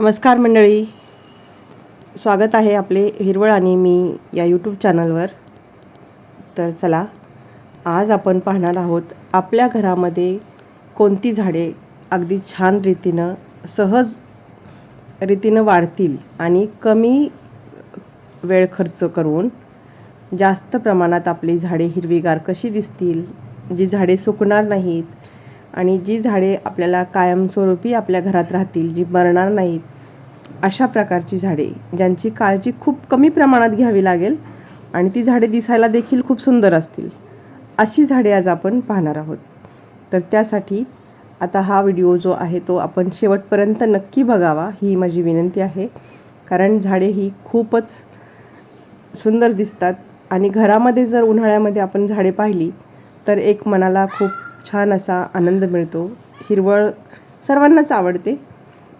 नमस्कार मंडळी. स्वागत आहे आपले हिरवळ आणि मी या यूट्यूब चॅनलवर तर चला आज आपण पाहणार आहोत आपल्या घरामध्ये कोणती झाडे अगदी छान रीतीनं सहज रीतीनं वाढतील आणि कमी वेळ खर्च करून जास्त प्रमाणात आपली झाडे हिरवीगार कशी दिसतील जी झाडे सुकणार नाहीत आणि जी झाडे आपल्याला कायमस्वरूपी आपल्या घरात राहतील जी मरणार नाहीत अशा प्रकारची झाडे ज्यांची काळजी खूप कमी प्रमाणात घ्यावी लागेल आणि ती झाडे दिसायला देखील खूप सुंदर असतील अशी झाडे आज आपण पाहणार आहोत. तर त्यासाठी आता हा व्हिडिओ जो आहे तो आपण शेवटपर्यंत नक्की बघावा ही माझी विनंती आहे. कारण झाडे ही खूपच सुंदर दिसतात आणि घरामध्ये जर उन्हाळ्यामध्ये आपण झाडे पाहिली तर एक मनाला खूप छान असा आनंद मिळतो. हिरवळ सर्वांनाच आवडते.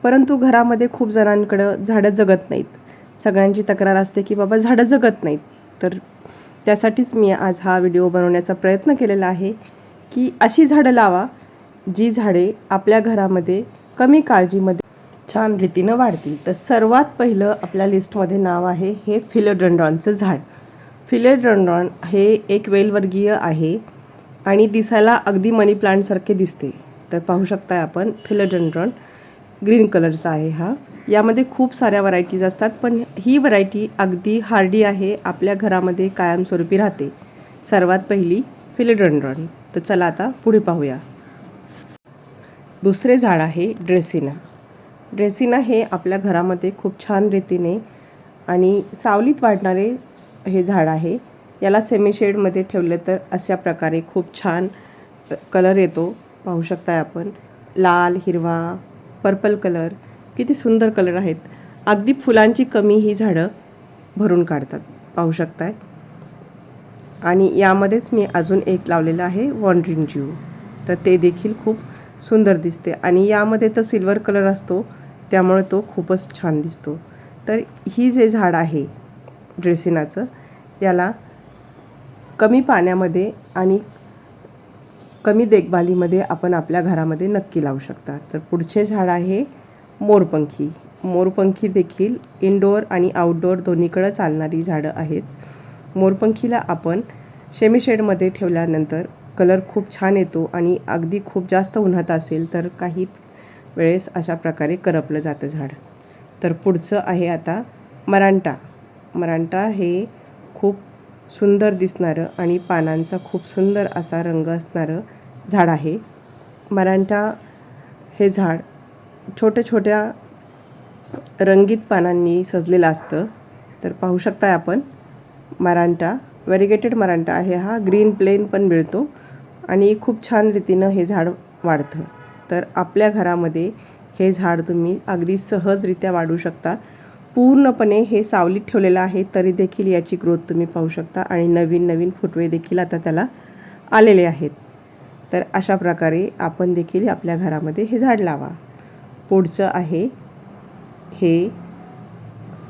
परंतु घरामध्ये खूप जणांकडं झाडं जगत नाहीत. सगळ्यांची तक्रार असते की बाबा झाडं जगत नाहीत. तर त्यासाठीच मी आज हा व्हिडिओ बनवण्याचा प्रयत्न केलेला आहे की अशी झाडं लावा जी झाडे आपल्या घरामध्ये कमी काळजीमध्ये छान रीतीनं वाढतील. तर सर्वात पहिलं आपल्या लिस्टमध्ये नाव आहे हे फिलोड्रंड्रॉनचं झाड. फिलोड्रंड्रॉन हे एक वेलवर्गीय आहे. आणि दिसायला अगदी मनी प्लांटसारखे दिसते. तर पाहू शकताय आपण फिलोडेंड्रॉन ग्रीन कलरचा आहे हा. यामध्ये खूप साऱ्या व्हरायटीज असतात पण ही व्हरायटी अगदी हार्डी आहे आपल्या घरामध्ये कायमस्वरूपी राहते. सर्वात पहिली फिलोडेंड्रॉन तर चला आता पुढे पाहूया. दुसरे झाड आहे ड्रेसिना ड्रेसिना हे आपल्या घरामध्ये खूप छान रीतीने आणि सावलीत वाढणारे हे झाड आहे. याला सेमीशेडमध्ये ठेवलं तर अशा प्रकारे खूप छान कलर येतो. पाहू शकताय आपण. लाल हिरवा पर्पल कलर किती सुंदर कलर आहेत. अगदी फुलांची कमी ही झाडं भरून काढतात. पाहू शकताय. आणि यामध्येच मी अजून एक लावलेलं आहे वॉन्ड्रिंग ज्यू तर ते देखील खूप सुंदर दिसते. आणि यामध्ये तर सिल्वर कलर असतो. त्यामुळे तो खूपच छान दिसतो. तर ही जे झाड आहे ड्रेसिनाचं याला कमी पाण्यामध्ये आणि कमी देखभालीमध्ये आपण आपल्या घरामध्ये नक्की लावू शकता. तर पुढचे झाड आहे मोरपंखी. मोरपंखी देखील इनडोअर आणि आउटडोअर दोन्हीकडं चालणारी झाडं आहेत. मोरपंखीला आपण शेमीशेडमध्ये ठेवल्यानंतर कलर खूप छान येतो आणि अगदी खूप जास्त उन्हात असेल तर काही वेळेस अशा प्रकारे करपलं जातं झाड. तर पुढचं आहे आता मरांटा मरांटा हे खूप सुंदर दिसणारं आणि पानांचा खूप सुंदर असा रंग असणारं झाड आहे. मरांटा हे झाड छोट्या छोट्या रंगीत पानांनी सजलेलं असतं. तर पाहू शकताय आपण मरांटा व्हेरिगेटेड मरांटा आहे हा. ग्रीन प्लेन पण मिळतो आणि खूप छान रीतीनं हे झाड वाढतं. तर आपल्या घरामध्ये हे झाड तुम्ही अगदी सहजरित्या वाढू शकता. पूर्णपणे हे सावलीत ठेवलेलं आहे तरी देखील याची ग्रोथ तुम्ही पाहू शकता आणि नवीन नवीन फुटवे देखील आता त्याला आलेले आहेत. तर अशा प्रकारे आपण देखील आपल्या घरामध्ये हे झाड लावा. पुढचं आहे हे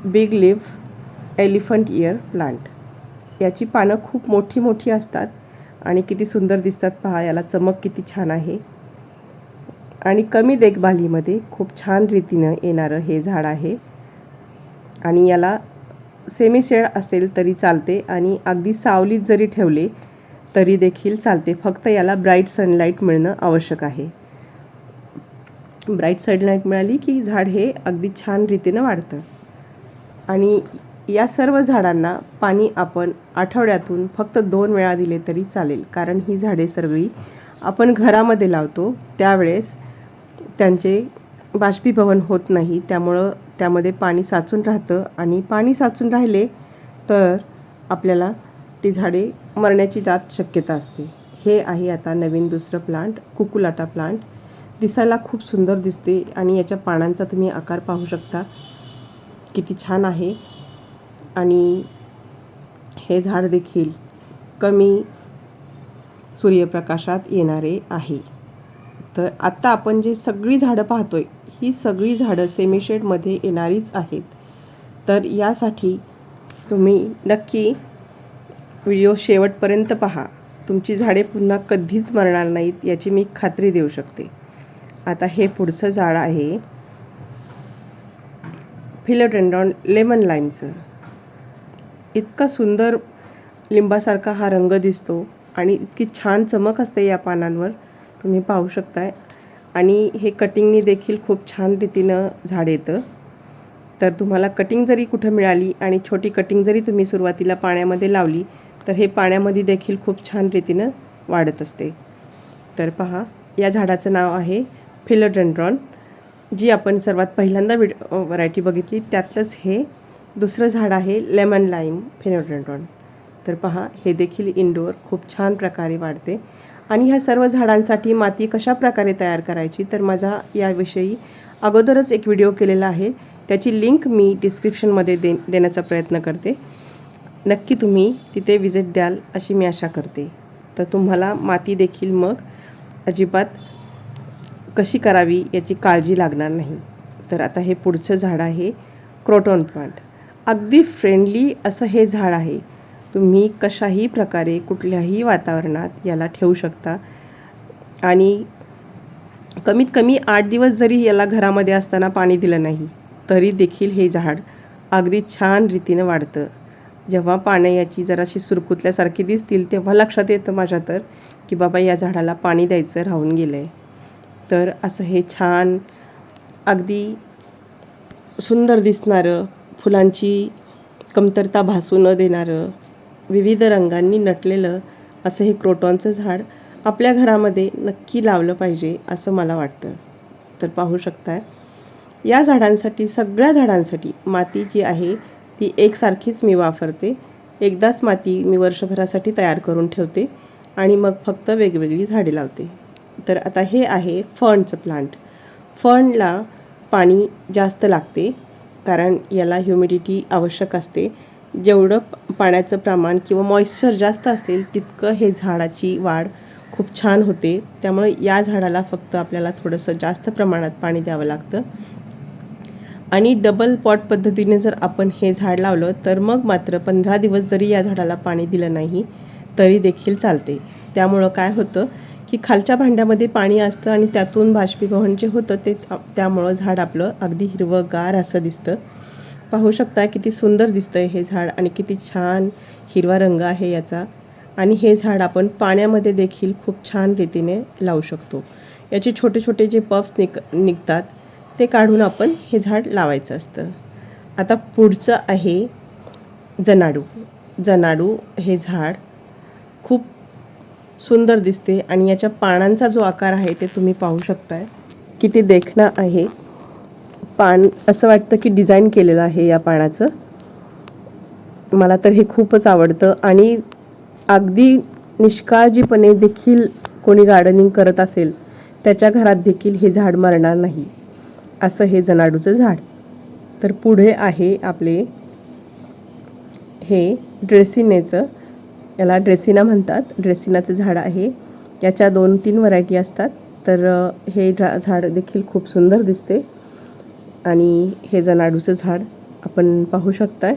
big leaf elephant ear plant याची पानं खूप मोठी मोठी असतात आणि किती सुंदर दिसतात पहा याला चमक किती छान आहे. आणि कमी देखभालीमध्ये खूप छान रीतीनं येणारं हे झाड आहे. आणि याला सेमी शेड असेल तरी चालते आणि अगदी सावलीत जरी ठेवले तरी देखील चालते. फक्त याला ब्राईट सनलाईट मिळणं आवश्यक आहे. ब्राईट सनलाईट मिळाली की झाड हे अगदी छान रीतीनं वाढतं. आणि या सर्व झाडांना पाणी आपण आठवड्यातून फक्त दोन वेळा दिले तरी चालेल. कारण ही झाडे सर्वी आपण घरामध्ये लावतो. त्यावेळेस त्यांचे बाष्पीभवन होत नाही. त्यामुळं त्यामध्ये पाणी साचून राहतं आणि पाणी साचून राहिले तर आपल्याला ती झाडे मरण्याची जात शक्यता असते. हे आहे आता नवीन दुसरं प्लांट कुकुलाटा प्लांट. दिसायला खूप सुंदर दिसते आणि याच्या पानांचा तुम्ही आकार पाहू शकता. किती छान आहे. आणि हे झाड देखील कमी सूर्यप्रकाशात येणारे आहे. तर आत्ता आपण जे सगळी झाडं पाहतोय ही सगळी झाडं सेमीशेडमध्ये येणारीच आहेत. तर यासाठी तुम्ही नक्की व्हिडिओ शेवटपर्यंत पहा. तुमची झाडे पुन्हा कधीच मरणार नाहीत याची मी खात्री देऊ शकते. आता हे पुढचं झाड आहे. फिलोडेंड्रॉन लेमन लाईमचं. इतका सुंदर लिंबासारखा हा रंग दिसतो आणि इतकी छान चमक असते या पानांवर. तुम्ही पाहू शकताय. आणि हे कटिंगनी देखील खूप छान रीतीनं झाड येतं. तर तुम्हाला कटिंग जरी कुठं मिळाली आणि छोटी कटिंग जरी तुम्ही सुरुवातीला पाण्यामध्ये लावली तर हे पाण्यामध्ये देखील खूप छान रीतीनं वाढत असते. तर पहा या झाडाचं नाव आहे फिलोडेंड्रॉन जी आपण सर्वात पहिल्यांदा विड व्हरायटी बघितली. त्यातलंच हे दुसरं झाड आहे लेमन लाईम फिनोडेंड्रॉन तर पहा हे देखील इंडोअर खूप छान प्रकारे वाढते. आणि ह्या सर्व झाडांसाठी माती कशा प्रकारे तयार करायची तर माझा याविषयी अगोदरच एक व्हिडिओ केलेला आहे. त्याची लिंक मी डिस्क्रिप्शनमध्ये दे देण्याचा प्रयत्न करते. नक्की तुम्ही तिथे विजिट द्याल अशी मी आशा करते. तर तुम्हाला माती देखील मग अजिबात कशी करावी याची काळजी लागणार नाही. तर आता हे पुढचं झाड आहे क्रोटॉन प्लांट अगदी फ्रेंडली असं हे झाड आहे. तुम्ही कशाही प्रकारे कुठल्याही वातावरणात याला ठेवू शकता. आणि कमीत कमी आठ दिवस जरी याला घरामध्ये असताना पाणी दिलं नाही तरी देखील हे झाड अगदी छान रीतीनं वाढतं. जेव्हा पानं याची जराशी सुरकुतल्यासारखी दिसतील तेव्हा लक्षात येतं माझ्या तर की बाबा या झाडाला पाणी द्यायचं राहून गेलं आहे तर असं हे छान अगदी सुंदर दिसणारं फुलांची कमतरता भासू न देणारं विविध रंगांनी नटलेलं असं हे क्रोटॉनचं झाड आपल्या घरामध्ये नक्की लावलं पाहिजे असं मला वाटतं. तर पाहू शकताय. या झाडांसाठी सगळ्या झाडांसाठी माती जी आहे ती एकसारखीच मी वापरते. एकदाच माती मी वर्षभरासाठी तयार करून ठेवते आणि मग फक्त वेगवेगळी झाडे लावते. तर आता हे आहे फणचं प्लांट. फणला पाणी जास्त लागते कारण याला ह्युमिडिटी आवश्यक असते. जेवढं पाण्याचं प्रमाण किंवा मॉइश्चर जास्त असेल तितकं हे झाडाची वाढ खूप छान होते. त्यामुळे या झाडाला फक्त आपल्याला थोडंसं जास्त प्रमाणात पाणी द्यावं लागतं. आणि डबल पॉट पद्धतीने जर आपण हे झाड लावलं तर मग मात्र पंधरा दिवस जरी या झाडाला पाणी दिलं नाही तरी देखील चालते. त्यामुळं काय होतं की खालच्या भांड्यामध्ये पाणी असतं आणि त्यातून बाष्पीभवन जे होतं ते त्यामुळं झाड आपलं अगदी हिरवंगार असं दिसतं. पाहू शकता किती सुंदर दिसतंय हे झाड आणि किती छान हिरवा रंग आहे याचा. आणि हे झाड आपण पाण्यामध्ये देखील खूप छान रीतीने लावू शकतो. याचे छोटे छोटे जे पफ्स निक निघतात ते काढून आपण हे झाड लावायचं असतं. आता पुढचं आहे जनाडू. जनाडू हे झाड खूप सुंदर दिसते आणि याच्या पानांचा जो आकार आहे ते तुम्ही पाहू शकताय. किती देखणं आहे. पान असं वाटतं की डिझाईन केलेलं आहे या पानाचं. मला तर हे खूपच आवडतं आणि अगदी निष्काळजीपणे देखील कोणी गार्डनिंग करत असेल त्याच्या घरात देखील हे झाड मरणार नाही. असं हे जनाडूचं झाड. तर पुढे आहे आपले हे ड्रेसिनेचं याला ड्रेसिना म्हणतात. ड्रेसिनाचं झाड आहे. याच्या दोन तीन व्हरायटी असतात. तर हे झा झाड देखील खूप सुंदर दिसते. आणि हे जनाडूचं झाड आपण पाहू शकताय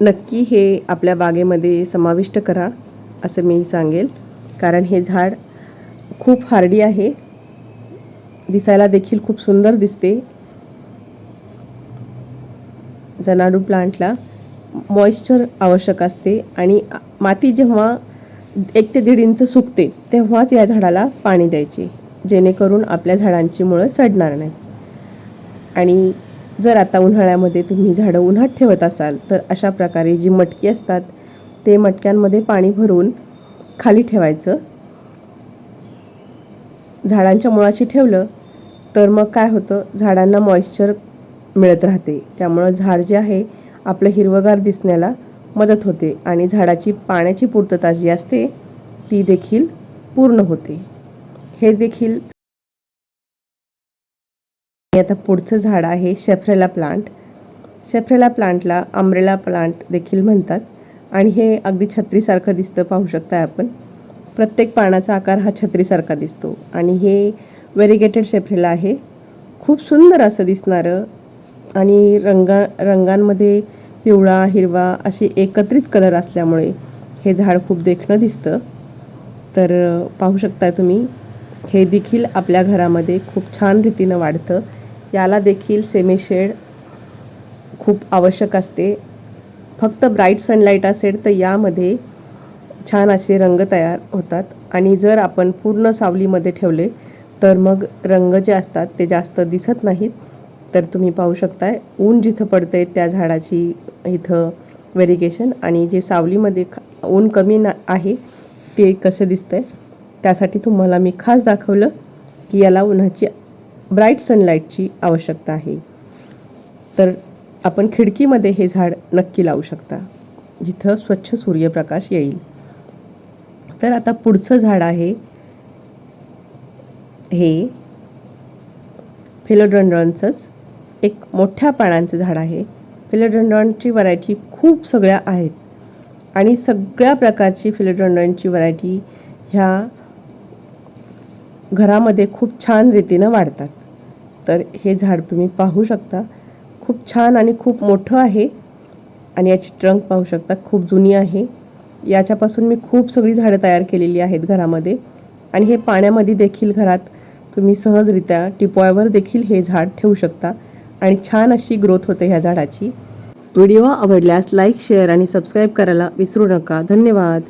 नक्की हे आपल्या बागेमध्ये समाविष्ट करा असं मी सांगेल. कारण हे झाड खूप हार्डी आहे. दिसायला देखील खूप सुंदर दिसते. जनाडू प्लांटला मॉइश्चर आवश्यक असते आणि माती जेव्हा एक ते दीड इंच सुकते तेव्हाच या झाडाला पाणी द्यायचे जेणेकरून आपल्या झाडांची मुळं सडणार नाही आणि जर आता उन्हाळ्यामध्ये तुम्ही झाडं उन्हात ठेवत असाल तर अशा प्रकारे जी मटकी असतात ते मटक्यांमध्ये पाणी भरून खाली ठेवायचं. झाडांच्या मुळाशी ठेवलं तर मग काय होतं? झाडांना मॉइश्चर मिळत राहते. त्यामुळं झाड जे आहे आपलं हिरवगार दिसण्याला मदत होते आणि झाडाची पाण्याची पूर्तता जी असते ती देखील पूर्ण होते. हे देखील आणि आता पुढचं झाड आहे शेफ्रेला प्लांट शेफ्रेला प्लांटला अम्ब्रेला प्लांट देखील म्हणतात. आणि हे अगदी छत्रीसारखं दिसतं पाहू शकता आपण. प्रत्येक पानाचा आकार हा छत्रीसारखा दिसतो. आणि हे व्हेरिगेटेड शेफ्रेला आहे. खूप सुंदर असं दिसणारं. आणि रंगा रंगांमध्ये पिवळा हिरवा असे एकत्रित कलर असल्यामुळे हे झाड खूप देखणं दिसतं. तर पाहू शकताय तुम्ही हे देखील आपल्या घरामध्ये खूप छान रीतीनं वाढतं. याला देखील सेमीशेड खूप आवश्यक असते. फक्त ब्राईट सनलाईट असेल तर यामध्ये छान असे रंग तयार होतात. आणि जर आपण पूर्ण सावलीमध्ये ठेवले तर मग रंग जे असतात ते जास्त दिसत नाहीत. तर तुम्ही पाहू शकताय ऊन जिथं पडतंय त्या झाडाची इथं व्हेरिगेशन आणि जे सावलीमध्ये ऊन कमी ना आहे ते कसं दिसतंय त्यासाठी तुम्हाला मी खास दाखवलं की याला उन्हाची ब्राईट सनलाईटची आवश्यकता आहे. तर आपण खिडकीमध्ये हे झाड नक्की लावू शकता जिथं स्वच्छ सूर्यप्रकाश येईल. तर आता पुढचं झाड आहे हे फिलोडंड्रॉनचंच एक मोठ्या पानांचं झाड आहे. फिलोडंड्रॉनची व्हरायटी खूप सगळ्या आहेत आणि सगळ्या प्रकारची फिलोडंड्रॉनची व्हरायटी ह्या घरामध्ये खूप छान रीतीनं वाढतात. तर हे झाड तुम्ही पाहू शकता. खूप छान आणि खूप मोठं आहे आणि याची ट्रंक पाहू शकता. खूप जुनी आहे. याच्यापासून मी खूप सगळी झाडं तयार केलेली आहेत घरामध्ये. आणि हे पाण्यामध्ये देखील घरात तुम्ही सहजरित्या टिपॉयवर देखील हे झाड ठेवू शकता. आणि छान अशी ग्रोथ होते ह्या झाडाची. व्हिडिओ आवडल्यास लाईक शेअर आणि सबस्क्राईब करायला विसरू नका. धन्यवाद.